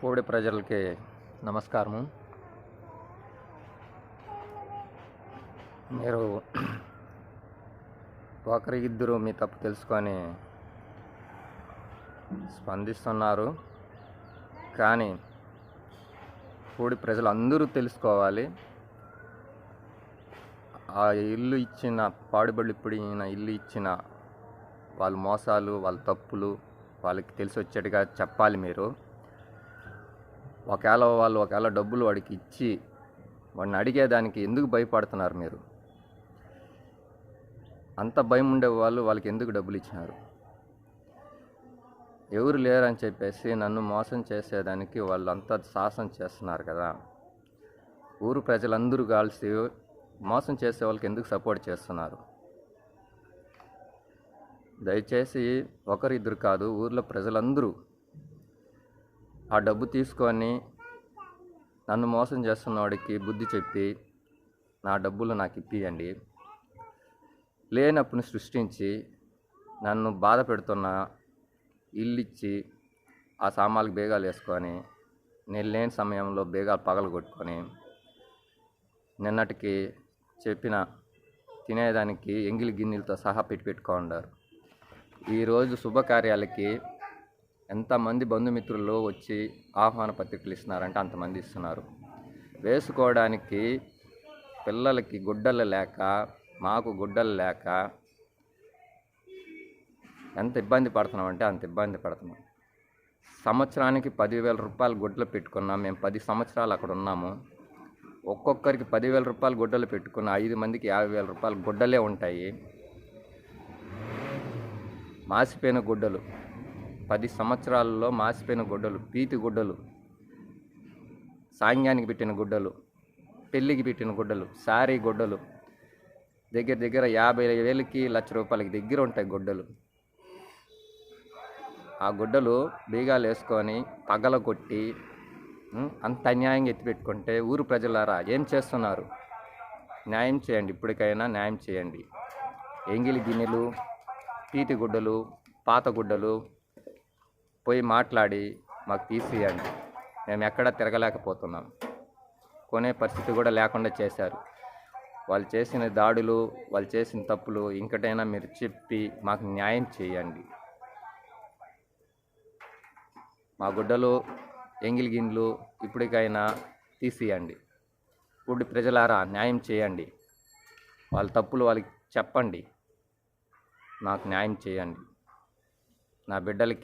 పూడి ప్రజలకి నమస్కారము. మీరు ఒకరి ఇద్దరు మీ తప్పు తెలుసుకొని స్పందిస్తున్నారు. కానీ పూడి ప్రజలు అందరూ తెలుసుకోవాలి. ఆ ఇల్లు ఇచ్చిన పాడుబడి ఇప్పుడిన ఇల్లు ఇచ్చిన వాళ్ళ మోసాలు వాళ్ళ తప్పులు వాళ్ళకి తెలిసి వచ్చేట్టుగా చెప్పాలి మీరు. ఒకవేళ వాళ్ళు ఒకవేళ డబ్బులు వాడికి ఇచ్చి వాడిని అడిగేదానికి ఎందుకు భయపడుతున్నారు మీరు? అంత భయం ఉండే వాళ్ళు వాళ్ళకి ఎందుకు డబ్బులు ఇచ్చినారు? ఎవరు లేరని చెప్పేసి నన్ను మోసం చేసేదానికి వాళ్ళు అంతా సాహసం చేస్తున్నారు కదా. ఊరు ప్రజలందరూ కలిసి మోసం చేసే వాళ్ళకి ఎందుకు సపోర్ట్ చేస్తున్నారు? దయచేసి ఒకరిద్దరు కాదు ఊర్లో ప్రజలందరూ ఆ డబ్బు తీసుకొని నన్ను మోసం చేస్తున్నవాడికి బుద్ధి చెప్పి నా డబ్బులు నాకు ఇప్పియండి. లేనప్పుని సృష్టించి నన్ను బాధ పెడుతున్న ఇల్లు ఇచ్చి ఆ సామాన్లకు బేగాలు వేసుకొని నేను లేని సమయంలో బేగాలు పగలు కొట్టుకొని నిన్నటికి చెప్పిన తినేదానికి ఎంగిలి గిన్నెలతో సహా పెట్టి పెట్టుకున్నారు ఈరోజు శుభకార్యాలకి ఎంతమంది బంధుమిత్రులు వచ్చి ఆహ్వాన పత్రికలు ఇస్తున్నారంటే అంతమంది ఇస్తున్నారు. వేసుకోవడానికి పిల్లలకి గుడ్డలు లేక మాకు గుడ్డలు లేక ఎంత ఇబ్బంది పడుతున్నామంటే అంత ఇబ్బంది పడుతున్నాం. సంవత్సరానికి పదివేల రూపాయలు గుడ్డలు పెట్టుకున్నాం. మేము పది సంవత్సరాలు అక్కడ ఉన్నాము. ఒక్కొక్కరికి పదివేల రూపాయలు గుడ్డలు పెట్టుకున్న ఐదు మందికి యాభై వేల రూపాయలు గుడ్డలే ఉంటాయి. మాసిపోయిన గుడ్డలు. పది సంవత్సరాలలో మాసిపోయిన గుడ్డలు పీతి గుడ్డలు సాంగ్యానికి పెట్టిన గుడ్డలు పెళ్ళికి పెట్టిన గుడ్డలు సారీ గుడ్డలు దగ్గర దగ్గర యాభై వేలకి లక్ష రూపాయలకి దగ్గర ఉంటాయి గుడ్డలు. ఆ గుడ్డలు బీగాలు వేసుకొని పగల కొట్టి అంత అన్యాయంగా ఎత్తిపెట్టుకుంటే ఊరు ప్రజలారా ఏం చేస్తున్నారు? న్యాయం చేయండి ఇప్పటికైనా న్యాయం చేయండి. ఎంగిలి గిన్నెలు పీతి గుడ్డలు పాత గుడ్డలు పోయి మాట్లాడి మాకు తీసియండి. మేము ఎక్కడ తిరగలేకపోతున్నాం. కొనే పరిస్థితి కూడా లేకుండా చేశారు. వాళ్ళు చేసిన దాడులు వాళ్ళు చేసిన తప్పులు ఇంకటైనా మీరు చెప్పి మాకు న్యాయం చేయండి. మా గుడ్డలు ఎంగిల్ గిండ్లు ఇప్పటికైనా తీసియండి. ఇప్పుడు ప్రజలారా న్యాయం చేయండి. వాళ్ళ తప్పులు వాళ్ళకి చెప్పండి. నాకు న్యాయం చేయండి. నా బిడ్డలకి